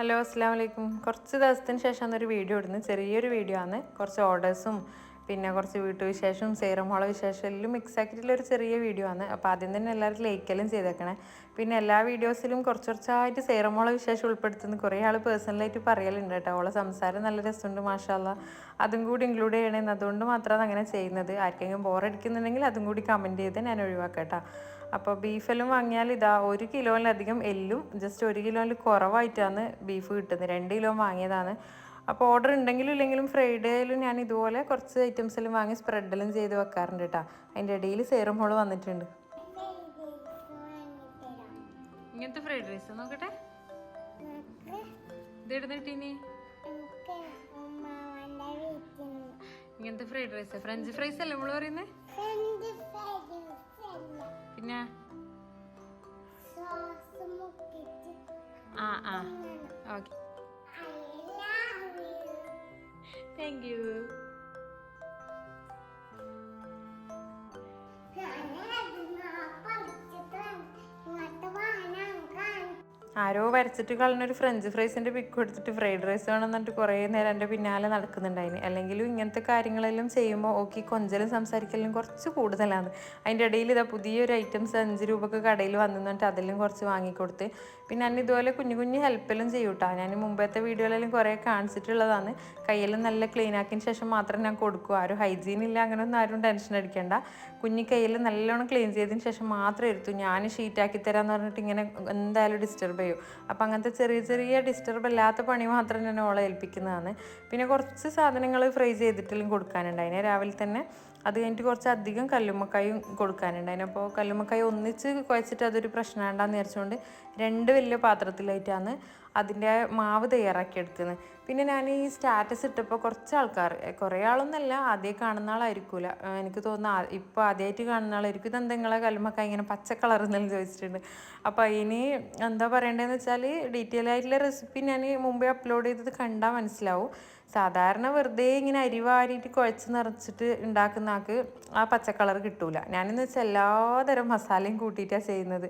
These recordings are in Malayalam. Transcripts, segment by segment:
ഹലോ അസ്സാം വലൈക്കും കുറച്ച് ദിവസത്തിന് ശേഷം ഒരു വീഡിയോ ഇടുന്നു. ചെറിയൊരു വീഡിയോ ആണ്. കുറച്ച് ഓർഡേഴ്സും പിന്നെ കുറച്ച് വീട്ടുവിശേഷവും സേറമോള വിശേഷം എല്ലാം മിക്സ് ആക്കിയിട്ടുള്ള ഒരു ചെറിയ വീഡിയോ ആണ്. അപ്പോൾ ആദ്യം തന്നെ എല്ലാവരും ലൈക്കെല്ലാം ചെയ്തേക്കണേ. പിന്നെ എല്ലാ വീഡിയോസിലും കുറച്ച് കുറച്ചായിട്ട് സേറമോള വിശേഷം ഉൾപ്പെടുത്തുന്ന. കുറേ ആൾ പേഴ്സണലായിട്ട് പറയലുണ്ട് കേട്ടോ. അവളെ സംസാരം നല്ല രസമുണ്ട് മാഷാല്ല അതും കൂടി ഇൻക്ലൂഡ് ചെയ്യണമെന്ന് അതുകൊണ്ട് മാത്രമാണ് അങ്ങനെ ചെയ്യുന്നത്. ആർക്കെങ്കിലും ബോറടിക്കുന്നുണ്ടെങ്കിൽ അതും കൂടി കമന്റ് ചെയ്ത് ഞാൻ ഒഴിവാക്കാം കേട്ടോ. അപ്പോൾ ബീഫെല്ലാം വാങ്ങിയാൽ ഇതാ ഒരു കിലോയിലധികം എല്ലും ജസ്റ്റ് ഒരു കിലോയിൽ കുറവായിട്ടാണ് ബീഫ് കിട്ടുന്നത്. രണ്ട് കിലോ വാങ്ങിയതാണ്. അപ്പോൾ ഓർഡർ ഉണ്ടെങ്കിലും ഇല്ലെങ്കിലും ഫ്രൈഡേയിലും ഞാൻ ഇതുപോലെ കുറച്ച് ഐറ്റംസ് എല്ലാം വാങ്ങി സ്പ്രെഡെല്ലാം ചെയ്ത് വെക്കാറുണ്ട് കേട്ടോ അതിന്റെ ഇടയിൽ സേറും ഹോൾ വന്നിട്ടുണ്ട്. ഇങ്ങനത്തെ ഫ്രൈഡ് റൈസ് നോക്കട്ടെ. ഇതെടുത്തിട്ടീനി ഇങ്ങനത്തെ ഫ്രൈഡ് റൈസ് ഫ്രഞ്ച് ഫ്രൈസ് അല്ലേ നമ്മൾ പറയുന്നത് പിന്നെ? ആ ആ. ഓക്കെ താങ്ക് യു ആരോ വരച്ചിട്ട് കളഞ്ഞൊരു ഫ്രഞ്ച് ഫ്രൈസിന്റെ പിക്ക് കൊടുത്തിട്ട് ഫ്രൈഡ് റൈസ് വേണം എന്നിട്ട് കുറേ നേരം എന്റെ പിന്നാലെ നടക്കുന്നുണ്ടായിന്. അല്ലെങ്കിലും ഇങ്ങനത്തെ കാര്യങ്ങളെല്ലാം ചെയ്യുമ്പോൾ ഓക്കെ കൊഞ്ചലും സംസാരിക്കലും കുറച്ച് കൂടുതലാണ്. അതിന്റെ ഇടയിൽ ഇതാ പുതിയൊരു ഐറ്റംസ് അഞ്ച് രൂപക്ക് കടയിൽ വന്നിട്ട് അതെല്ലാം കുറച്ച് വാങ്ങിക്കൊടുത്ത്. പിന്നെ ഞാൻ ഇതുപോലെ കുഞ്ഞു കുഞ്ഞു ഹെൽപ്പെല്ലാം ചെയ്യും കേട്ടോ ഞാൻ മുമ്പത്തെ വീഡിയോയിലെല്ലാം കുറേ കാണിച്ചിട്ടുള്ളതാണ്. കയ്യെല്ലാം നല്ല ക്ലീൻ ആക്കിയതിന് ശേഷം മാത്രം ഞാൻ കൊടുക്കും. ആരും ഹൈജീൻ ഇല്ല അങ്ങനെയൊന്നും ആരും ടെൻഷൻ അടിക്കേണ്ട. കുഞ്ഞി കയ്യിൽ നല്ലോണം ക്ലീൻ ചെയ്തതിന് ശേഷം മാത്രം എടുത്തു. ഞാൻ ഷീറ്റാക്കി തരാമെന്ന് പറഞ്ഞിട്ട് ഇങ്ങനെ എന്തായാലും ഡിസ്റ്റർബ് ചെയ്യും. അപ്പം അങ്ങനത്തെ ചെറിയ ചെറിയ ഡിസ്റ്റർബ് അല്ലാത്ത പണി മാത്രം തന്നെ ഓളെ ഏൽപ്പിക്കുന്നതാണ്. പിന്നെ കുറച്ച് സാധനങ്ങൾ ഫ്രൈ ചെയ്തിട്ടെല്ലാം കൊടുക്കാനുണ്ടായിന്. രാവിലെ തന്നെ അത് കഴിഞ്ഞിട്ട് കുറച്ച് അധികം കല്ലുമ്മക്കായും കൊടുക്കാനുണ്ടായിന്. അപ്പോൾ കല്ലുമ്മക്കായ ഒന്നിച്ച് കുഴച്ചിട്ട് അതൊരു പ്രശ്നമുണ്ടാന്ന് വിചാരിച്ചുകൊണ്ട് രണ്ട് വലിയ പാത്രത്തിലായിട്ടാണ് അതിന്റെ മാവ് തയ്യാറാക്കി എടുക്കുന്നത് പിന്നെ ഞാൻ ഈ സ്റ്റാറ്റസ് ഇട്ടപ്പോൾ കുറച്ച് ആൾക്കാർ കുറേ ആളൊന്നല്ല ആദ്യം കാണുന്ന ആളായിരിക്കൂല. എനിക്ക് തോന്നുന്നു ഇപ്പോൾ ആദ്യമായിട്ട് കാണുന്ന ആളായിരിക്കും. ഇതെന്താ നിങ്ങളെ കല്ലുമ്മക്കായ ഇങ്ങനെ പച്ച കളർ എന്നെല്ലാം ചോദിച്ചിട്ടുണ്ട്. അപ്പോൾ അതിന് എന്താ പറയേണ്ടതെന്ന് വെച്ചാൽ ഡീറ്റെയിൽ ആയിട്ടുള്ള റെസിപ്പി ഞാൻ മുമ്പേ അപ്ലോഡ് ചെയ്തത് കണ്ടാൽ മനസ്സിലാവും. സാധാരണ വെറുതെ ഇങ്ങനെ അരി വാരിയിട്ട് കുഴച്ച് നിറച്ചിട്ട് ഉണ്ടാക്കുന്ന ആൾക്ക് ആ പച്ചക്കളർ കളർ കിട്ടൂല. ഞാനെന്ന് വെച്ചാൽ എല്ലാതരം മസാലയും കൂട്ടിയിട്ടാണ് ചെയ്യുന്നത്.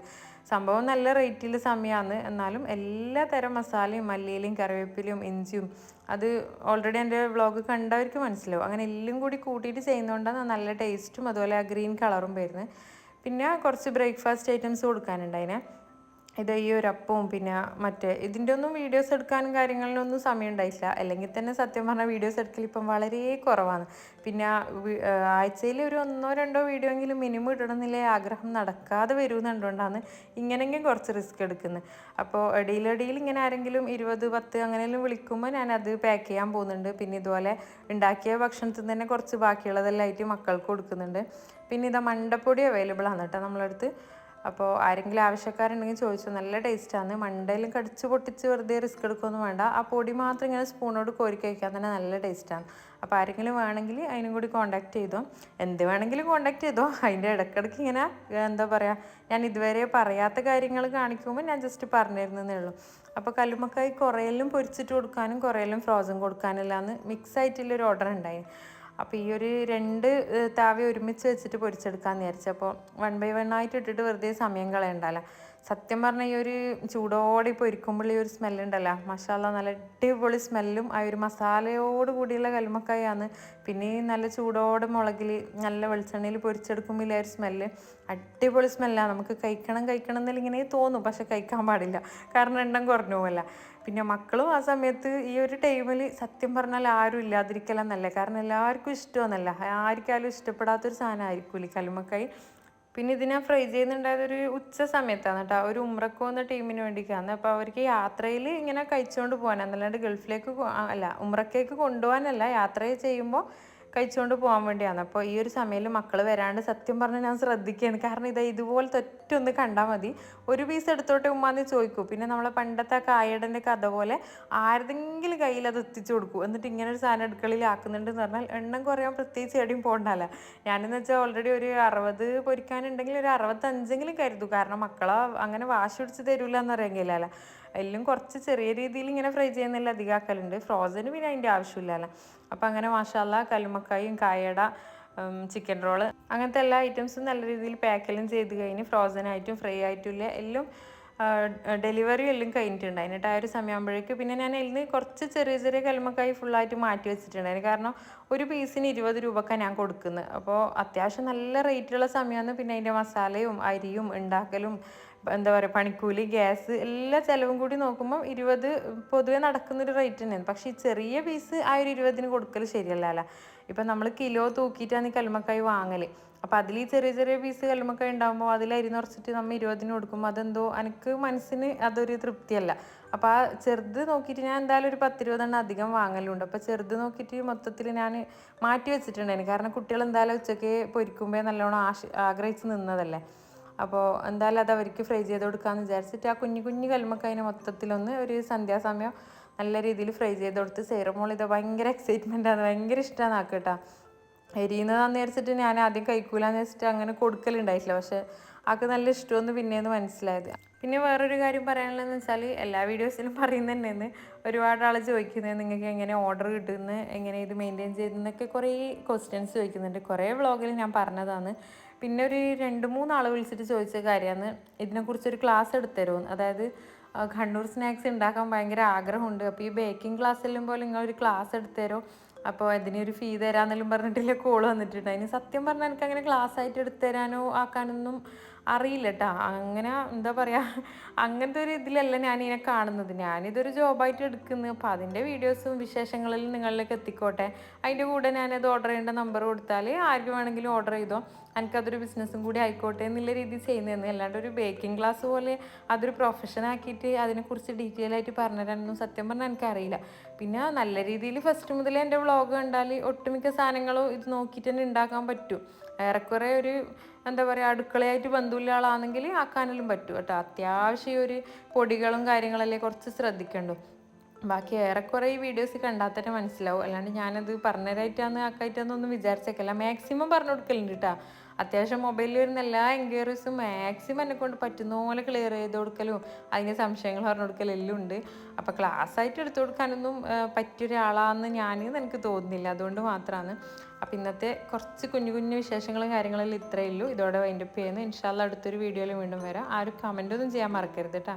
സംഭവം നല്ല റേറ്റിൽ സമയമാണ് എന്നാലും എല്ലാ തരം മസാലയും മല്ലിയിലും കറിവേപ്പിലും ഇഞ്ചിയും അത് ഓൾറെഡി എന്റെ വ്ളോഗ് കണ്ടവർക്ക് മനസ്സിലാവും. അങ്ങനെ എല്ലാം കൂടി കൂട്ടിയിട്ട് ചെയ്യുന്നതുകൊണ്ടാണ് നല്ല ടേസ്റ്റും അതുപോലെ ആ ഗ്രീൻ കളറും വരുന്നത്. പിന്നെ കുറച്ച് ബ്രേക്ക്ഫാസ്റ്റ് ഐറ്റംസ് കൊടുക്കാനുണ്ട് ഇത് ഈ ഒരു അപ്പവും പിന്നെ മറ്റേ ഇതിന്റെ ഒന്നും വീഡിയോസ് എടുക്കാനും കാര്യങ്ങളിലൊന്നും സമയം ഉണ്ടായില്ല അല്ലെങ്കിൽ തന്നെ സത്യം പറഞ്ഞാൽ വീഡിയോസ് എടുക്കൽ ഇപ്പം വളരെ കുറവാണ്. പിന്നെ ആഴ്ചയിൽ ഒരു ഒന്നോ രണ്ടോ വീഡിയോ എങ്കിലും മിനിമം ഇടണമെന്നില്ലേ ആഗ്രഹം നടക്കാതെ വരുന്നുണ്ടുകൊണ്ടാണ് ഇങ്ങനെയെങ്കിലും കുറച്ച് റിസ്ക് എടുക്കുന്നത്. അപ്പോൾ ഇടയിലിടയിൽ ഇങ്ങനെ ആരെങ്കിലും ഇരുപത് പത്ത് അങ്ങനെയെല്ലാം വിളിക്കുമ്പോൾ ഞാൻ അത് പാക്ക് ചെയ്യാൻ പോകുന്നുണ്ട്. പിന്നെ ഇതുപോലെ ഉണ്ടാക്കിയ ഭക്ഷണത്തിൽ തന്നെ കുറച്ച് ബാക്കിയുള്ളതെല്ലാം ആയിട്ട് മക്കൾക്ക് കൊടുക്കുന്നുണ്ട്. പിന്നെ ഇതാ മണ്ടപ്പൊടി അവൈലബിൾ ആണ് കേട്ടോ നമ്മളടുത്ത്. അപ്പോൾ ആരെങ്കിലും ആവശ്യക്കാരുണ്ടെങ്കിൽ ചോദിച്ചു. നല്ല ടേസ്റ്റാണ് മണ്ടയിലും കടിച്ച് പൊട്ടിച്ച് വെറുതെ റിസ്ക് എടുക്കുകയൊന്നും വേണ്ട. ആ പൊടി മാത്രം ഇങ്ങനെ സ്പൂണോട് കോരി കഴിക്കാൻ തന്നെ നല്ല ടേസ്റ്റാണ് അപ്പോൾ ആരെങ്കിലും വേണമെങ്കിൽ അതിനും കൂടി കോണ്ടാക്ട് ചെയ്തോ. എന്ത് വേണമെങ്കിലും കോണ്ടാക്ട് ചെയ്തോ. അതിന്റെ ഇടയ്ക്കിടയ്ക്ക് ഇങ്ങനെ എന്താ പറയുക ഞാൻ ഇതുവരെ പറയാത്ത കാര്യങ്ങൾ കാണിക്കുമ്പോൾ ഞാൻ ജസ്റ്റ് പറഞ്ഞിരുന്നേ ഉള്ളൂ. അപ്പോൾ കല്ലുമ്മക്കായി കുറേയെല്ലാം പൊരിച്ചിട്ട് കൊടുക്കാനും കുറേയെല്ലാം ഫ്രോസൺ കൊടുക്കാനെല്ലാം മിക്സ് ആയിട്ടുള്ളൊരു ഓർഡർ ഉണ്ടായി. അപ്പോൾ ഈ ഒരു രണ്ട് താവി ഒരുമിച്ച് വെച്ചിട്ട് പൊരിച്ചെടുക്കാമെന്ന് വിചാരിച്ചു. അപ്പോൾ വൺ ബൈ വൺ ആയിട്ട് ഇട്ടിട്ട് വെറുതെ സമയം കളയണ്ടല്ലോ സത്യം പറഞ്ഞാൽ ഈ ഒരു ചൂടോടെ ഇപ്പോൾ പൊരിക്കുമ്പോൾ ഈ ഒരു സ്മെല്ലുണ്ടല്ലോ. മസാല നല്ല അടിപൊളി സ്മെല്ലും ആ ഒരു മസാലയോട് കൂടിയുള്ള കൽമക്കായാണ് പിന്നെ ഈ നല്ല ചൂടോടെ മുളകിൽ നല്ല വെളിച്ചെണ്ണയിൽ പൊരിച്ചെടുക്കുമ്പോൾ ആ ഒരു സ്മെല്ല് അടിപൊളി സ്മെല്ലാണ് നമുക്ക് കഴിക്കണം കഴിക്കണം എന്നല്ല ഇങ്ങനെ തോന്നും പക്ഷെ കഴിക്കാൻ പാടില്ല. കാരണം എണ്ണം കുറഞ്ഞു പോകല്ല പിന്നെ മക്കളും ആ സമയത്ത് ഈ ഒരു ടൈമിൽ സത്യം പറഞ്ഞാൽ ആരും ഇല്ലാതിരിക്കലെന്നല്ല. കാരണം എല്ലാവർക്കും ഇഷ്ടമെന്നല്ല. ആർക്കാലും ഇഷ്ടപ്പെടാത്തൊരു സാധനം ആയിരിക്കൂലേ പിന്നെ ഇതിനെ ഫ്രൈ ചെയ്യുന്നുണ്ടായത് ഒരു ഉച്ച സമയത്താണ് കേട്ടോ ഒരു ഉമ്രക്ക് പോകുന്ന ടീമിന് വേണ്ടിയിട്ടാണ് അപ്പോൾ അവർക്ക് യാത്രയിൽ ഇങ്ങനെ കഴിച്ചുകൊണ്ട് പോകാനാണ് അല്ലാണ്ട് ഗൾഫിലേക്ക് അല്ല ഉമ്രക്കേക്ക് കൊണ്ടുപോകാനല്ല യാത്ര ചെയ്യുമ്പോൾ കഴിച്ചുകൊണ്ട് പോകാൻ വേണ്ടിയാണ്. അപ്പോൾ ഈ ഒരു സമയത്ത് മക്കൾ വരാണ്ട് സത്യം പറഞ്ഞാൽ ഞാൻ ശ്രദ്ധിക്കുകയാണ് കാരണം ഇതാ ഇതുപോലത്തെ ഒറ്റ ഒന്ന് കണ്ടാൽ മതി. ഒരു പീസ് എടുത്തോട്ടെ ഉമ്മാന്ന് ചോദിക്കൂ. പിന്നെ നമ്മളെ പണ്ടത്തെ കായടന്റെ കഥ പോലെ ആരുടെങ്കിലും കയ്യിൽ അത് എത്തിച്ചു കൊടുക്കും. എന്നിട്ട് ഇങ്ങനെ ഒരു സാധനം അടുക്കളയിൽ ആക്കുന്നുണ്ടെന്ന് പറഞ്ഞാൽ എണ്ണം കുറയാൻ പ്രത്യേകിച്ച് എവിടെയും പോകണ്ടല്ല. ഞാനെന്ന് വെച്ചാൽ ഓൾറെഡി ഒരു അറുപത് പൊരിക്കാനുണ്ടെങ്കിൽ ഒരു അറുപത്തഞ്ചെങ്കിലും കരുതു. കാരണം മക്കളെ അങ്ങനെ വാശി പിടിച്ച് തരൂല എന്ന് പറയാൻ എല്ലാം കുറച്ച് ചെറിയ രീതിയിൽ ഇങ്ങനെ ഫ്രൈ ചെയ്യുന്നില്ല അധികമാക്കലുണ്ട് ഫ്രോസന് പിന്നെ അതിന്റെ ആവശ്യമില്ലല്ലോ. അപ്പം അങ്ങനെ മാഷാല്ല കല്ലുമ്മക്കായും കായട ചിക്കൻ റോൾ അങ്ങനത്തെ എല്ലാ ഐറ്റംസും നല്ല രീതിയിൽ പാക്കെല്ലാം ചെയ്ത് കഴിഞ്ഞ് ഫ്രോസൺ ആയിട്ടും ഫ്രൈ ആയിട്ടും ഇല്ല എല്ലാം ഡെലിവറി എല്ലാം കഴിഞ്ഞിട്ടുണ്ട്. അതിനിട്ട് ആ ഒരു സമയമാകുമ്പോഴേക്ക് പിന്നെ ഞാൻ അതിൽ നിന്ന് കുറച്ച് ചെറിയ ചെറിയ കൽമക്കായി ഫുള്ളായിട്ട് മാറ്റി വെച്ചിട്ടുണ്ടായിരുന്നു. കാരണം ഒരു പീസിന് ഇരുപത് രൂപക്കാണ് ഞാൻ കൊടുക്കുന്നത്. അപ്പോൾ അത്യാവശ്യം നല്ല റേറ്റുള്ള സമയമാണ്. പിന്നെ അതിന്റെ മസാലയും അരിയും ഉണ്ടാക്കലും എന്താ പറയുക പണിക്കൂലി ഗ്യാസ് എല്ലാ ചിലവും കൂടി നോക്കുമ്പോൾ ഇരുപത് പൊതുവെ നടക്കുന്നൊരു റേറ്റ് തന്നെയാണ്. പക്ഷേ ഈ ചെറിയ പീസ് ആ ഒരു ഇരുപതിന് കൊടുക്കൽ ശരിയല്ലല്ലോ ഇപ്പം നമ്മൾ കിലോ തൂക്കിയിട്ടാണ് ഈ കല്ലുമ്മക്കായി വാങ്ങൽ അപ്പം അതിൽ ഈ ചെറിയ ചെറിയ പീസ് കല്ലുമ്മക്കായി ഉണ്ടാകുമ്പോൾ അതിൽ അരി നിറച്ചിട്ട് നമ്മൾ ഇരുപതിന് കൊടുക്കുമ്പോൾ അതെന്തോ എനിക്ക് മനസ്സിന് അതൊരു തൃപ്തിയല്ല. അപ്പോൾ ആ ചെറുത് നോക്കിയിട്ട് ഞാൻ എന്തായാലും ഒരു പത്തിരുപതെണ്ണം അധികം വാങ്ങലുണ്ട്. അപ്പോൾ ചെറുത് നോക്കിയിട്ട് മൊത്തത്തിൽ ഞാൻ മാറ്റി വെച്ചിട്ടുണ്ടായിരുന്നു. കാരണം കുട്ടികൾ എന്തായാലും ഉച്ചയ്ക്ക് പൊരിക്കുമ്പോൾ നല്ലോണം ആശ ആഗ്രഹിച്ച് നിന്നതല്ലേ. അപ്പോൾ എന്തായാലും അത് അവർക്ക് ഫ്രൈ ചെയ്ത് കൊടുക്കാമെന്ന് വിചാരിച്ചിട്ട് ആ കുഞ്ഞു കുഞ്ഞു കൽമക്കതിനെ മൊത്തത്തിലൊന്ന് ഒരു സന്ധ്യാസമയം നല്ല രീതിയിൽ ഫ്രൈ ചെയ്ത് കൊടുത്ത് സേറമോൾ ഇത് ഭയങ്കര എക്സൈറ്റ്മെന്റ് ആണ്. ഭയങ്കര ഇഷ്ടമാണ് ആക്കട്ടോ കേട്ടോ. എരിയുന്നതാന്ന് വിചാരിച്ചിട്ട് ഞാൻ ആദ്യം കഴിക്കൂലെന്ന് വെച്ചിട്ട് അങ്ങനെ കൊടുക്കലുണ്ടായിട്ടില്ല. പക്ഷേ ആൾക്ക് നല്ല ഇഷ്ടമെന്ന് പിന്നെയെന്ന് മനസ്സിലായത്. പിന്നെ വേറൊരു കാര്യം പറയാനുള്ളതെന്ന് വെച്ചാൽ എല്ലാ വീഡിയോസിലും പറയുന്നത് തന്നെയാണ് ഒരുപാട് ആൾ ചോദിക്കുന്നത് നിങ്ങൾക്ക് എങ്ങനെ ഓർഡർ കിട്ടുന്നു എങ്ങനെ ഇത് മെയിന്റെയിൻ ചെയ്തെന്നൊക്കെ കുറേ ക്വസ്റ്റ്യൻസ് ചോദിക്കുന്നുണ്ട്. കുറേ വ്ളോഗിൽ ഞാൻ പറഞ്ഞതാണ്. പിന്നെ ഒരു രണ്ട് മൂന്ന് ആൾ വിളിച്ചിട്ട് ചോദിച്ച കാര്യമാണ്. ഇതിനെക്കുറിച്ചൊരു ക്ലാസ് എടുത്തരുമോ അതായത് കണ്ണൂർ സ്നാക്സ് ഉണ്ടാക്കാൻ ഭയങ്കര ആഗ്രഹമുണ്ട്. അപ്പോൾ ഈ ബേക്കിംഗ് ക്ലാസ്സെല്ലാം പോലെ നിങ്ങൾ ഒരു ക്ലാസ് എടുത്തരോ അപ്പോൾ അതിനൊരു ഫീ തരാമെന്നെല്ലാം പറഞ്ഞിട്ടില്ല കോൾ വന്നിട്ടുണ്ട്. അതിന് സത്യം പറഞ്ഞാൽ എനിക്ക് അങ്ങനെ ക്ലാസ് ആയിട്ട് എടുത്തു തരാനോ ആക്കാനൊന്നും അറിയില്ല കേട്ടോ അങ്ങനെ എന്താ പറയുക അങ്ങനത്തെ ഒരു ഇതിലല്ല ഇതിനെ കാണുന്നത്. ഞാനിതൊരു ജോബായിട്ട് എടുക്കുന്നത് അപ്പോൾ അതിന്റെ വീഡിയോസും വിശേഷങ്ങളിൽ നിങ്ങളിലേക്ക് എത്തിക്കോട്ടെ. അതിന്റെ കൂടെ ഞാനത് ഓർഡർ ചെയ്യേണ്ട നമ്പർ കൊടുത്താൽ ആർക്ക് വേണമെങ്കിലും ഓർഡർ ചെയ്തോ. എനിക്കതൊരു ബിസിനസ്സും കൂടി ആയിക്കോട്ടെ എന്നുള്ള രീതിയിൽ ചെയ്യുന്നതെന്ന് അല്ലാണ്ട് ഒരു ബേക്കിംഗ് ക്ലാസ് പോലെ അതൊരു പ്രൊഫഷൻ ആക്കിയിട്ട് അതിനെക്കുറിച്ച് ഡീറ്റെയിൽ ആയിട്ട് പറഞ്ഞുതരാനൊന്നും സത്യം പറഞ്ഞാൽ എനിക്കറിയില്ല. പിന്നെ നല്ല രീതിയിൽ ഫസ്റ്റ് മുതൽ എന്റെ വ്ളോഗ് കണ്ടാൽ ഒട്ടുമിക്ക സാധനങ്ങളും ഇത് നോക്കിയിട്ട് തന്നെ ഉണ്ടാക്കാൻ പറ്റും. ഏറെക്കുറെ ഒരു എന്താ പറയുക അടുക്കളയായിട്ട് ബന്ധമില്ല ആളാണെങ്കിൽ ആക്കാനെല്ലാം പറ്റും കേട്ടോ. അത്യാവശ്യം ഒരു പൊടികളും കാര്യങ്ങളല്ലേ കുറച്ച് ശ്രദ്ധിക്കണ്ടു. ബാക്കി ഏറെക്കുറെ ഈ വീഡിയോസ് കണ്ടാൽ തന്നെ മനസ്സിലാവും. അല്ലാണ്ട് ഞാനത് പറഞ്ഞതായിട്ടാന്ന് ആക്കായിട്ടാന്നൊന്നും വിചാരിച്ചേക്കല്ല. മാക്സിമം പറഞ്ഞു കൊടുക്കലുണ്ട് കേട്ടോ അത്യാവശ്യം മൊബൈലിൽ വരുന്ന എല്ലാ എൻക്വയറീസും മാക്സിമം എന്നെ കൊണ്ട് പറ്റുന്ന പോലെ ക്ലിയർ ചെയ്ത് കൊടുക്കലും അതിന്റെ സംശയങ്ങൾ പറഞ്ഞു കൊടുക്കലും എല്ലാം ഉണ്ട്. അപ്പോൾ ക്ലാസ് ആയിട്ട് എടുത്തു കൊടുക്കാനൊന്നും ആ, പറ്റിയ ഒരാളാണെന്ന് ഞാൻ എനിക്ക് തോന്നുന്നില്ല. അതുകൊണ്ട് മാത്രമാണ് അപ്പം ഇന്നത്തെ കുറച്ച് കുഞ്ഞു കുഞ്ഞു വിശേഷങ്ങളും കാര്യങ്ങളെല്ലാം ഇത്രയേ ഉള്ളൂ. ഇതോടെ വൈൻഡപ്പ് ചെയ്യുന്നു. ഇൻഷാല്ല അടുത്തൊരു വീഡിയോയിൽ വീണ്ടും വരാം. ആ ഒരു കമന്റ് ഒന്നും ചെയ്യാൻ മറക്കരുത് കേട്ടോ